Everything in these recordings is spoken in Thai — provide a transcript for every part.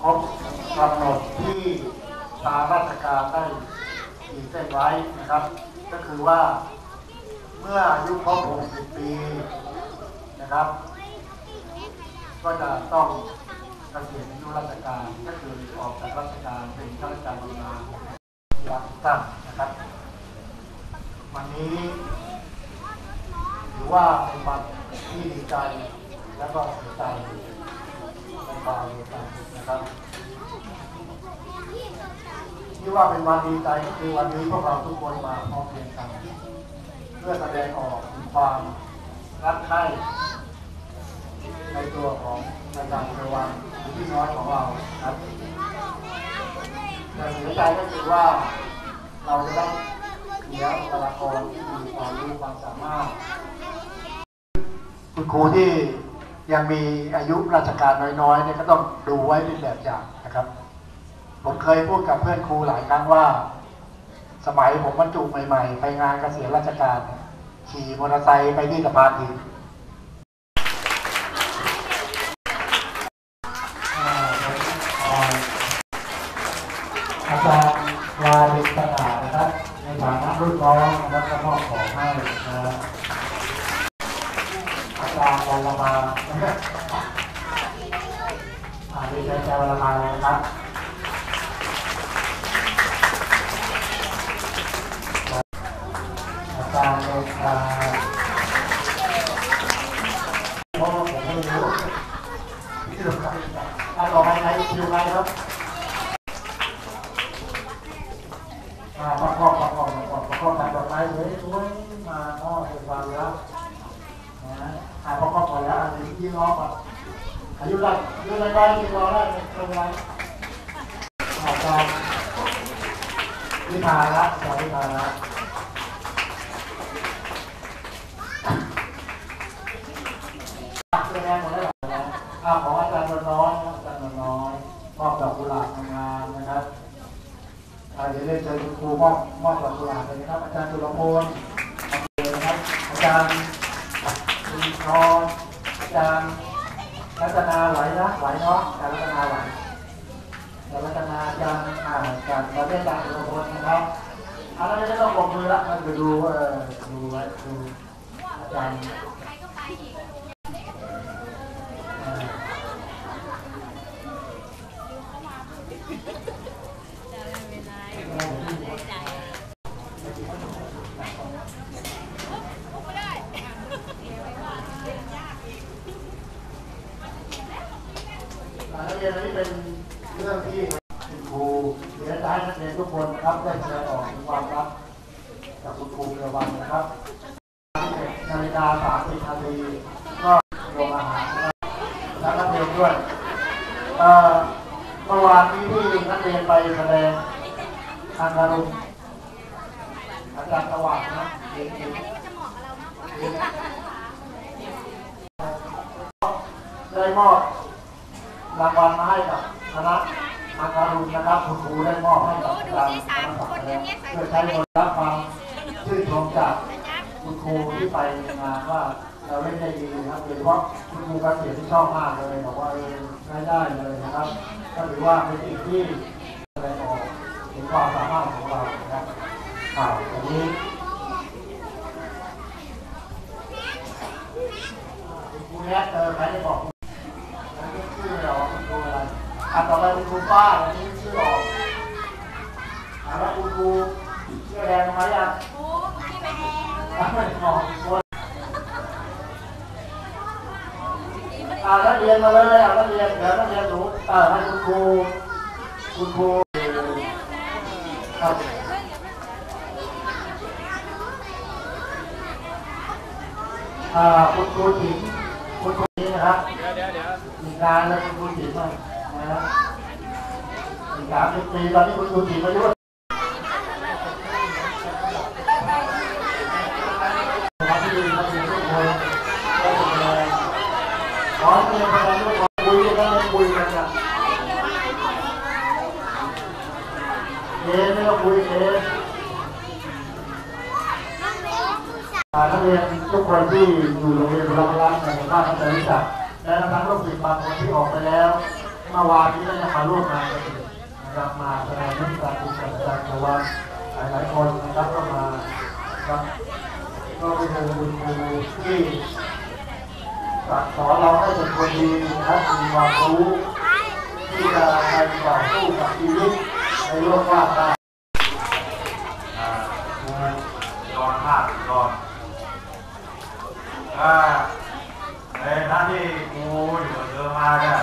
ครบกำหนดที่ทางราชการได้ขีดเส้นไว้นะครับ ก็คือว่าเมื่ออายุครบ 60 ปีนะครับ ก็จะต้องเกษียณอายุราชการก็คือออกจากราชการเป็นข้าราชการบำนาญรับตั้งนะครับ วันนี้ถือว่าเป็นวันที่ดีใจและก็เสียใจ คราเวกันะครับที่ว่าเป็นวันดีใจก็คือวันนี้พวกเราทุกคนมาพร้อมเพรียงกัน เพื่อแสดงออกถึงความรักใคร่ในตัวของอาจารย์เทวันที่น้อยของเราครับแต่เสียใจก็คือว่าเราจะได้เสียบุคลากรที่มีความรู้ความสามารถ คุณครูที่ ยังมีอายุราชการน้อยๆเนี่ยก็ต้องดูไว้เป็นแบบอย่างนะครับ ผมเคยพูดกับเพื่อนครูหลายครั้งว่า สมัยผมบรรจุใหม่ ๆ ไปงานเกษียณราชการขี่มอเตอร์ไซค์ไปที่สะพานหินอาอ่าจารย์วาดินสง่านะครับในฐานะรุ่นน้องนะครับก็มอบของให้นะครับ จารย์วันละมาอ่าดีใจอาจารย์วันละมาเลยนะครับอาจารย์ลงมาเพราะว่าผมไม่รู้ที่ลงมาอ่าต่อไปใครคิวใครครับอ่าประกอบประกอบประกอบประกอบทางดอกไม้สวยสวยมาก็เป็นความรักนะ อ่าประกอบก่อแล้วอันนี้ยี่น้องอะอายุไรอายุไรไรยี่น้องได้ตรงไหนอาจารย์วิพาละอาจารย์วิพาละแสดงหมดแล้วนะอ้าวขออาจารย์นนน้อยอาจารย์นนน้อยมอบดอกกุหลาบงามๆนะครับอาเดี๋ยวเรียนเชิญคุณครูมอบมอบดอกกุหลาบเลยนะครับ อาจารย์จุลพลนะครับอาจารย์ คุณทอาจารย์รัตนาไหวนะไหวเนาะอาจารย์รัตนาไหวอาจารย์รัตนาอาจารย์อ่าอาจารย์เราเรียกาจารย์จุลพลนะครับอาจารย์จะต้องปรบมือละมันไปดูเออดูไว้ดูอาจารย์ รียนนี้เป็นเรื่องที่คุณครูเดี๋ยวจะให้นักเรียนทุกคนนะครับได้แสดงออกถึงความรักกับคุณครูในวันนะครับนาฬิกาสามสิบนาทีก็โรงอาหารนะครับและนักเรียนด้วยเมื่อวานนี้ที่นักเรียนไปแสดงทางการุณอาจารย์สว่างนะเด็กๆได้มอบ รางวัลมาให้กับคณะอาการุณนะครับคุณครูได้มอบให้กับอาจารย์คณะสัตว์แล้วเพื่อใช้บนรับฟังชื่นชมจากคุณครูที่ไปงานว่าเราเล่นได้ดีนะครับโดยเฉพาะคุณครูเกษียณที่ชอบมากเลยบอกว่าเออใช้ได้เลยนะครับ ก็ถือว่าเป็นสิ่งที่แสดงออกถึงความสามารถของเรานะครับอ่าวันนี้คุณครูแนะเออใครได้บอก ชื่อเราคุณครูอะไร อะต่อไปคุณครูป้าอันนี้ชื่อออกถามว่าคุณครูชื่อแดงไหมอะอะไม่มองคนอ่านักเรียนมาเลยอะนักเรียนเดี๋ยวนักเรียนหนูเอ่าให้คุณครูคุณครูครับอ่าคุณครูถิงคุณครูนี้นะครับอีกานแล้วคุณครูจิ๋มอะ นะสามสิบปีตอนนี้คุณครูจิ๋มอายุครับมาถึงทุกคนก็ดูแลขอให้เรียนไปแล้วด้วยคุยกันไม่คุยกันนะเอ๊ะไม่ต้องคุยเอ๊ะอ่านักเรียนทุกคนที่อยู่โรงเรียนพลังรักในบ้านท่านจะรู้จักและทั้งลูกศิษย์บางคนที่ออกไปแล้ว ม่มื่อวานนี้ก็ยังมาร่วมงานกันนะครับมาแสดงนิทรรศการกับอาจากนวัดหลายๆคนนะครับก็มาครับก็เป็นคุณครูที่สั่งสอนเราให้เป็นคนดีนะครับมีความรู้ที่จะไปต่อสู้กับชีวิตในโลกว้างได้ อ่าครูรอนภาครอนอ่าในหน้าที่ครูอยู่กับเธอมาเนี่ย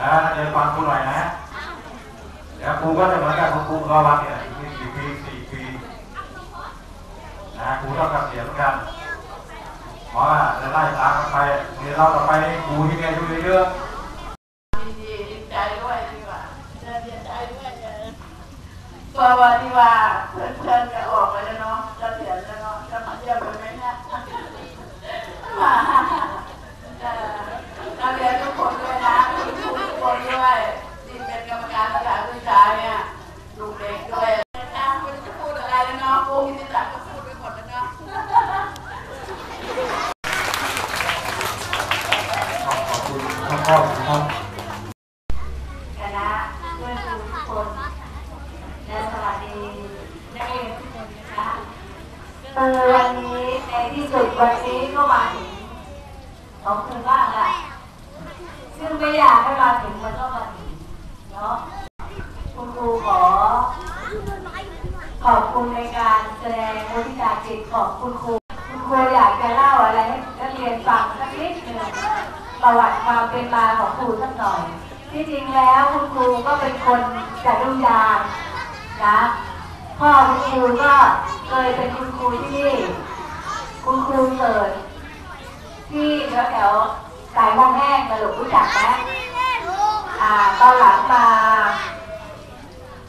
อ่าเดี๋ยวฟังครูหน่อยนะเดี๋ยวครูก็จะเหมือนกับคุณครูเขาวัดเนี่ยมีกี่ปีสี่ปี นะครูต้องเกษียเหมือนกันเพราะว่าจะไล่ตามกันไปเดี๋ยวเราต่อไปครูที่มีอายุเยอะดีดีใจด้วยดีกว่าดีใจด้วยเพราะว่าที่ว่าเพื่อนๆจะออกไปแล้วเนาะจะเสียแล้วเนาะจะมาเยี่ยมกันไหมเนี่ยมาเออนักเรียนทุกคนด้วยนะคุณครูทุกคนด้วยที่เป็นกรรมการสถานศึกษาเนี่ยลูกเด็กด้วยนะคุณจะพูดอะไรแล้วเนาะครูกิติศักดิ์ก็พูดไปหมดแล้วเนาะ ขอบ คุณท่านะครับคณะเพื่อนครูทุกคนและสวัสดีนักเรียนทุกคนนะคะเออวันนี้ในที่สุดวันนี้ก็มาถึงของคุณบ้างละซึ่งไม่อยากให้มาถึงมันก็มาถึงเนาะคุณครูขอขอบคุณในการแสดงมุทิตาจิตของคุณครูคุณครู เป็นมาของครูสักหน่อย ที่จริงแล้วคุณครูก็เป็นคนจัดรุ่งยางนะพ่อคุณครูก็เคยเป็นคุณครูที่นี่คุณครูเกิดที่แถวแถวสายมองแห้งมาหลกรู้จักไหมอ่าตอนหลังมา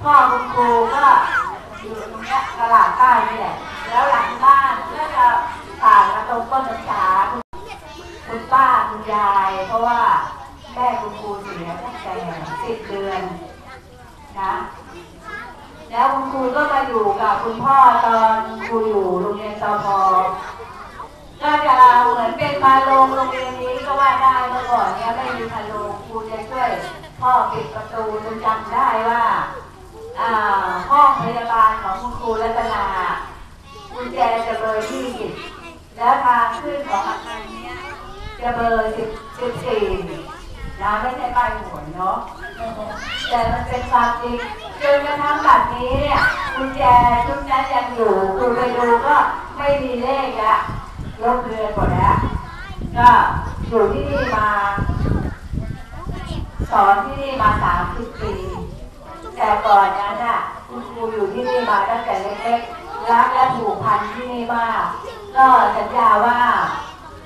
พ่อคุณครูก็อยู่ตรงนี้ตลาดใต้นี่แหละแล้วหลังบ้านก็จะผ่านมาตรงต้นน้ำชาคุณป้าคุณยาย เพราะว่าแม่คุณครูเสียตั้งแต่สิบเดือนนะ แล้ว ครูก็มาอยู่กับคุณพ่อตอนครูอยู่โรงเรียนตพก็จะเหมือนเป็นพาโรงโรงเรียนนี้ก็ว่าได้เมื่อก่อนเนี้ยไม่มีพาโรงครูจะช่วยพ่อปิดประตูจนจำได้ว่าอ่าห้องพยาบาลของคุณครูรัตนากุญแจจะเบอร์ที่สิบแล้วทางขึ้นของอาคารนี้จะเบอร์สิบสิบสี่นะไม่ใช่ป้ายหวเนาะแต่มันเป็นความจริง จนกระทั่งแบบนี้เนี่ยกุญแจชุดนั้นยังอยู่คุณไปดูก็ไม่มีเลขละลบเรือนหมดแล้วก็อยู่ที่นี่มา สอนที่นี่มาสามสิบปี แต่ก่อนนั้นน่ะคุณครูอยู่ที่นี่มาตั้งแต่เล็กๆรักและผูกพันที่นี่มากก็สัญญาว่า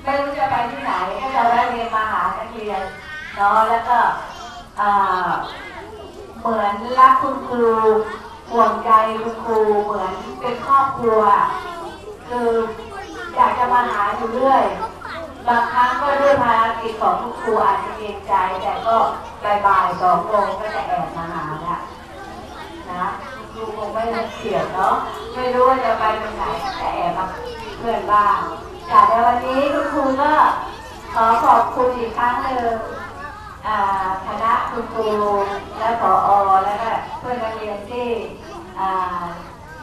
ไม่รู้จะไปที่ไหนก็จะแวะเวียนมาหานักเรียนเนาะแล้วก็อ่า เหมือนรักคุณครูห่วงใจคุณครูเหมือนเป็นครอบครัว คืออยากจะมาหาอยู่เรื่อย บางครั้งก็ด้วยภารกิจของคุณครูอาจจะเกรงใจ แต่ก็บ่ายๆสองโมงก็จะแอบมาหาละนะคุณครูคงไม่รังเกียจเนาะไม่รู้ว่าจะไปตรงไหนแต่แอบมาเพื่อนบ้างจากในวันนี้คุณครูก็ขอขอบคุณอีกครั้งหนึ่ง คณะคุณครูและผอและก็เพื่อนนักเรียนที่อ่า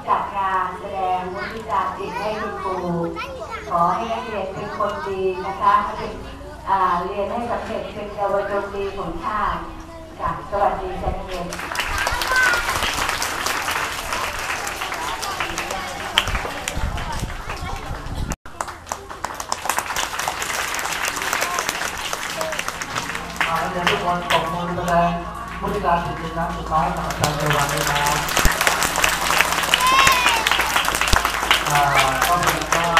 จัดงานแสดงมุทิตาจิตให้คุณครูขอให้นักเรียนเป็นคนดีนะคะให้เป็นเรียนให้สำเร็จเป็นเยาวชนดีของชาติจากสวัสดีจันเรียน ขอให้เรยนทุกคนตบมือแสดงมุติการศิลปินน้ำสุดท้ายของอาจารย์เทวันด้วยครับก็เป็นว่า